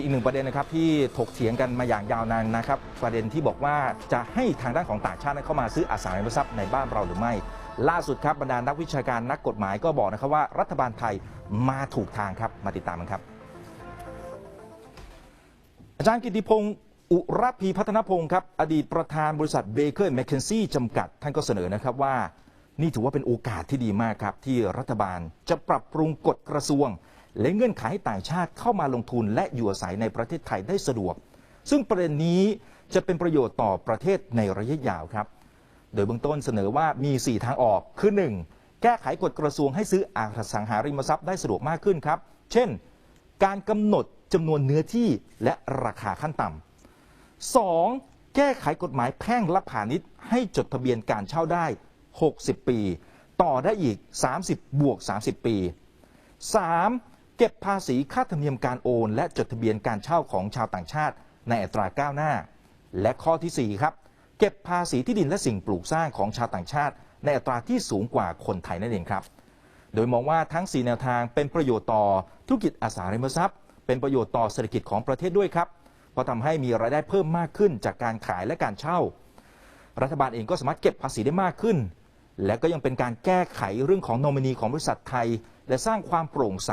อีกหนึ่งประเด็นนะครับที่ถกเถียงกันมาอย่างยาวนานนะครับ ประเด็นที่บอกว่าจะให้ทางด้านของต่างชาติเข้ามาซื้ออสังหาริมทรัพย์ในบ้านเราหรือไม่ ล่าสุดครับบรรดานักวิชาการนักกฎหมายก็บอกนะครับว่า รัฐบาลไทยมาถูกทางครับมาติดตามกันครับ อาจารย์กิติพงศ์อุรพีพัฒนพงศ์ครับอดีตประธานบริษัทเบเกอร์แมคเคนซี่จำกัด ท่านก็เสนอนะครับว่า นี่ถือว่าเป็นโอกาสที่ดีมากครับที่รัฐบาลจะปรับปรุงกฎกระทรวง และเงื่อนไขให้ต่างชาติเข้ามาลงทุนและอยู่อาศัยในประเทศไทยได้สะดวก ซึ่งประเด็นนี้จะเป็นประโยชน์ต่อประเทศในระยะยาวครับ โดยเบื้องต้นเสนอว่ามี 4 ทางออก คือ 1. แก้ไขกฎกระทรวงให้ซื้ออาสังหาริมทรัพย์ได้สะดวกมากขึ้นครับ เช่น การกำหนดจำนวนเนื้อที่และราคาขั้นต่ำ 2. แก้ไขกฎหมายแพ่งและพาณิชย์ให้จดทะเบียนการเช่าได้ 60 ปี ต่อได้อีก 30 บวก 30 ปี 3. เก็บภาษีค่าธรรมเนียมการโอน และจดทะเบียนการเช่าของชาวต่างชาติ ในอัตราก้าวหน้า และข้อทีสี่ 4 ครับ เก็บภาษีที่ดินและสิ่งปลูกสร้างของชาวต่างชาติ ในอัตราที่สูงกว่าคนไทยนั่นเองครับ โดยมองว่าทั้ง 4 แนวทางเป็นประโยชน์ต่อธุรกิจอสังหาริมทรัพย์ เป็นประโยชน์ต่อเศรษฐกิจของประเทศด้วยครับเพราะทำให้มีรายได้เพิ่มมากขึ้นจากการขายและการเช่า รัฐบาลเองก็สามารถเก็บภาษีได้มากขึ้น และก็ยังเป็นการแก้ไขเรื่องของโนมินีของบริษัทไทย และสร้างความโปร่งใส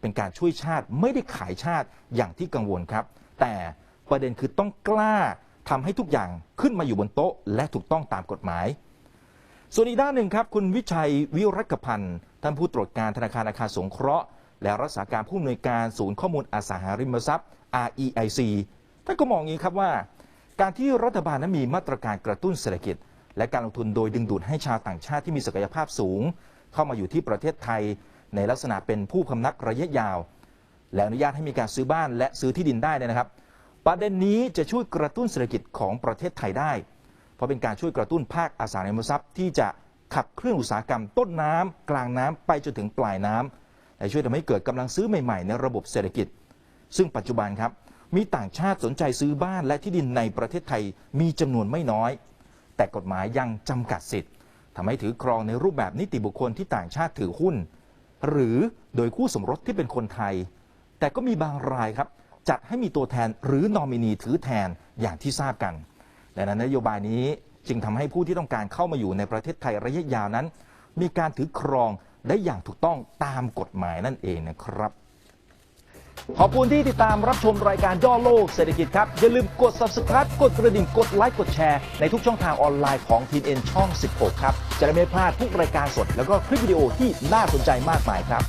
เป็นการช่วยชาติไม่ได้ขายชาติอย่างที่กังวลครับ แต่ประเด็นคือต้องกล้าทำให้ทุกอย่างขึ้นมาอยู่บนโต๊ะ และถูกต้องตามกฎหมาย ส่วนอีกด้านหนึ่งครับ คุณวิชัยวิรักพันธ์ท่านผู้ตรวจการธนาคารอาคารสงเคราะห์ และรักษาการผู้อำนวยการศูนย์ข้อมูลอสังหาริมทรัพย์ REIC ท่านก็มองอย่างนี้ครับว่า การที่รัฐบาลนั้นมีมาตรการกระตุ้นเศรษฐกิจ และการลงทุนโดยดึงดูดให้ชาวต่างชาติที่มีศักยภาพสูง เข้ามาอยู่ที่ประเทศไทย ในลักษณะเป็นผู้พำนักระยะยาว และอนุญาตให้มีการซื้อบ้านและซื้อที่ดินได้เนยนะครับ ประเด็นนี้จะช่วยกระตุ้นเศรษฐกิจของประเทศไทยได้ เพราะเป็นการช่วยกระตุ้นภาคอสังหาริมทรัพย์ที่จะขับเคลื่อนอุตสาหกรรมต้นน้ำกลางน้ำไปจนถึงปลายน้ำและช่วยทำให้เกิดกำลังซื้อใหม่ๆ ในระบบเศรษฐกิจ ซึ่งปัจจุบันครับมีต่างชาติสนใจซื้อบ้านและที่ดินในประเทศไทยมีจำนวนไม่น้อย แต่กฎหมายยังจำกัดสิทธิ์ทำให้ถือครองในรูปแบบนิติบุคคลที่ต่างชาติถือหุ้น หรือโดยคู่สมรสที่เป็นคนไทย แต่ก็มีบางรายครับ จัดให้มีตัวแทนหรือนอมินีถือแทนอย่างที่ทราบกันดังนั้นนโยบายนี้จึงทำให้ผู้ที่ต้องการเข้ามาอยู่ในประเทศไทยระยะยาวนั้น มีการถือครองได้อย่างถูกต้องตามกฎหมายนั่นเองนะครับ ขอบคุณที่ติดตามรับชมรายการย่อโลกเศรษฐกิจครับ อย่าลืมกด subscribe กดกระดิ่งกดไลค์กดแชร์ในทุกช่องทางออนไลน์ของทีเอ็นช่อง 16 ครับ จะได้ไม่พลาดทุกรายการสด แล้วก็คลิปวิดีโอที่น่าสนใจมากมายครับ